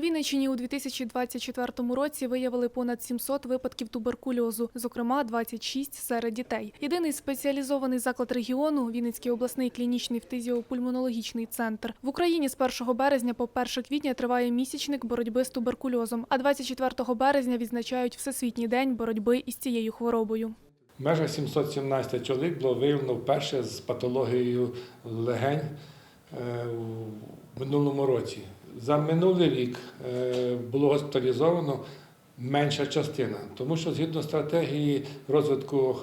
Вінниччині у 2024 році виявили понад 700 випадків туберкульозу, зокрема 26 серед дітей. Єдиний спеціалізований заклад регіону Вінницький обласний клінічний фтизіопульмонологічний центр. В Україні з 1 березня по 1 квітня триває місячник боротьби з туберкульозом, а 24 березня відзначають Всесвітній день боротьби із цією хворобою. В межах 717 чоловік було виявлено вперше з патологією легень е, в минулому році. За минулий рік е, було госпіталізовано менша частина, тому що згідно стратегії розвитку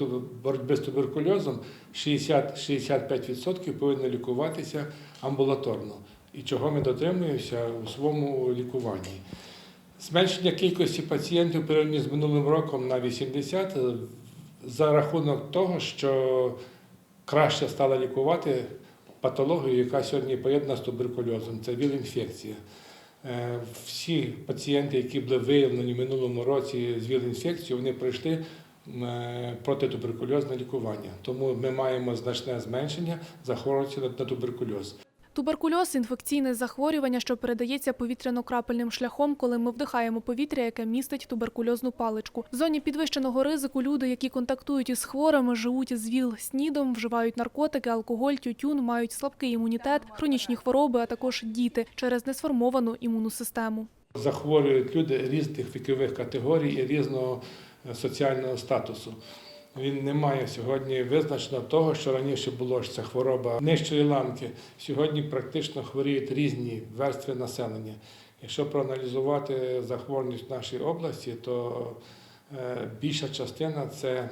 е, боротьби з туберкульозом 60-65% повинні лікуватися амбулаторно. І чого ми дотримуємося у своєму лікуванні. Зменшення кількості пацієнтів порівняно з минулим роком на 80 е, за рахунок того, що краще стало лікувати патологію, яка сьогодні поєднана з туберкульозом. Це ВІЛ-інфекція. Е, Всі пацієнти, які були виявлені в минулому році з ВІЛ-інфекцією, вони пройшли е, протитуберкульозне лікування. Тому ми маємо значне зменшення захворюваності на на туберкульоз. Туберкульоз – інфекційне захворювання, що передається повітряно-крапельним шляхом, коли ми вдихаємо повітря, яке містить туберкульозну паличку. В зоні підвищеного ризику люди, які контактують із хворими, живуть з ВІЛ-снідом, вживають наркотики, алкоголь, тютюн, мають слабкий імунітет, хронічні хвороби, а також діти через несформовану імунну систему. Захворюють люди різних вікових категорій і різного е, соціального статусу. Він не має сьогодні визначено того, що раніше було що це хвороба нижчої ланки. Сьогодні практично хворіють різні верстви населення. Якщо проаналізувати захворюваність в нашій області, то е, більша частина це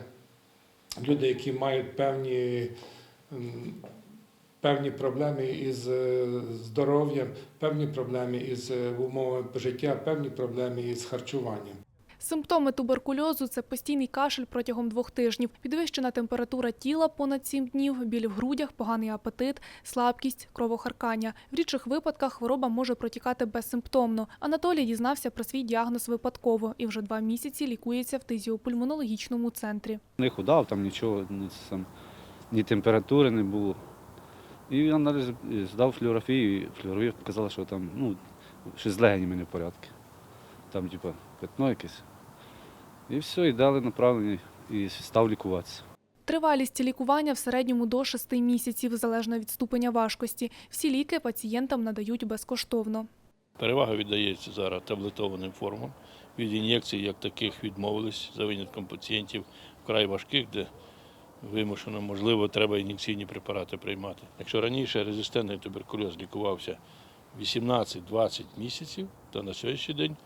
люди, які мають певні, певні проблеми із е, здоров'ям, певні проблеми із е, умовами життя, певні проблеми із харчуванням. Симптоми туберкульозу – це постійний кашель протягом двох тижнів, підвищена температура тіла понад сім днів, біль в грудях, поганий апетит, слабкість, кровохаркання. В рідших випадках хвороба може протікати безсимптомно. Анатолій дізнався про свій діагноз випадково і вже два місяці лікується в тизіопульмонологічному центрі. Не худав, там нічого, ні, сам, ні температури не було. І аналіз здав флюорографію, і показала, що там ну, щось з легенями не в порядку. Там, типу, пятно якесь. І все, і дали направлення, і став лікуватися. Тривалість лікування в середньому до 6 місяців, залежно від ступеня важкості. Всі ліки пацієнтам надають безкоштовно. Перевага віддається зараз таблетованим формам. Від ін'єкцій, як таких, відмовились за винятком пацієнтів вкрай важких, де вимушено, можливо, треба ін'єкційні препарати приймати. Якщо раніше резистентний туберкульоз лікувався 18-20 місяців, то на сьогоднішній день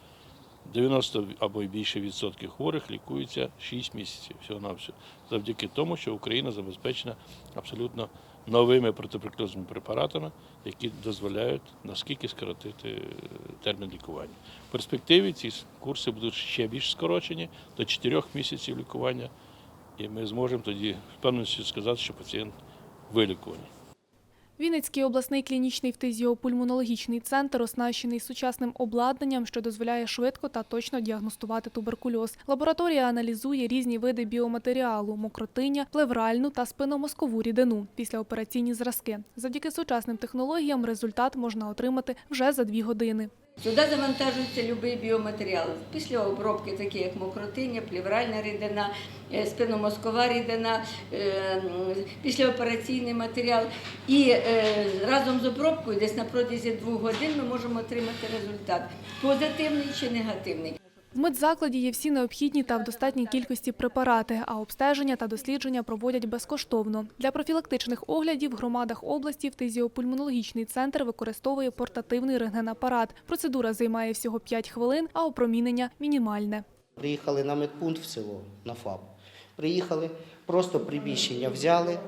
90 або й більше відсотків хворих лікується 6 місяців всього на все. Завдяки тому, що Україна забезпечена абсолютно новими протитуберкульозними препаратами, які дозволяють наскільки скоротити е, термін лікування. В перспективі ці курси будуть ще більш скорочені до 4 місяців лікування, і ми зможемо тоді впевненістю сказати, що пацієнт вилікуваний. Вінницький обласний клінічний фтизіопульмонологічний центр оснащений сучасним обладнанням, що дозволяє швидко та точно діагностувати туберкульоз. Лабораторія аналізує різні види біоматеріалу, мокротиня, плевральну та спиномозкову рідину, післяопераційні зразки. Завдяки сучасним технологіям результат можна отримати вже за дві години. Сюди завантажується будь-який біоматеріал. Після обробки, такі як мокротиня, плівральна рідина, спиномозкова спинномозкова рідина, е, післяопераційний матеріал. І е, разом з обробкою, десь на протязі двох годин, ми можемо отримати результат позитивний чи негативний. В медзакладі є всі необхідні та в достатній кількості препарати, а обстеження та дослідження проводять безкоштовно. Для профілактичних оглядів в громадах області фтизіопульмонологічний центр використовує портативний рентгенапарат. Процедура займає всього 5 хвилин, а опромінення мінімальне. Приїхали на медпункт в село, на ФАП. Приїхали, просто приміщення взяли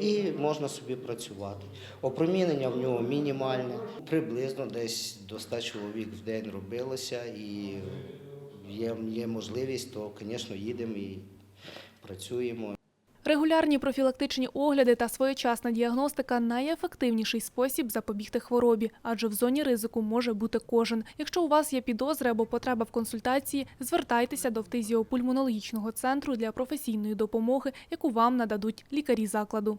і можна собі працювати. Опромінення в нього мінімальне, приблизно десь до 100 чоловік в день робилося, і є, є можливість, то, звісно, їдемо і працюємо. Регулярні профілактичні огляди та своєчасна діагностика найефективніший спосіб запобігти хворобі, адже в зоні ризику може бути кожен. Якщо у вас є підозри або потреба в консультації, звертайтеся до фтизіопульмонологічного центру для професійної допомоги, яку вам нададуть лікарі закладу.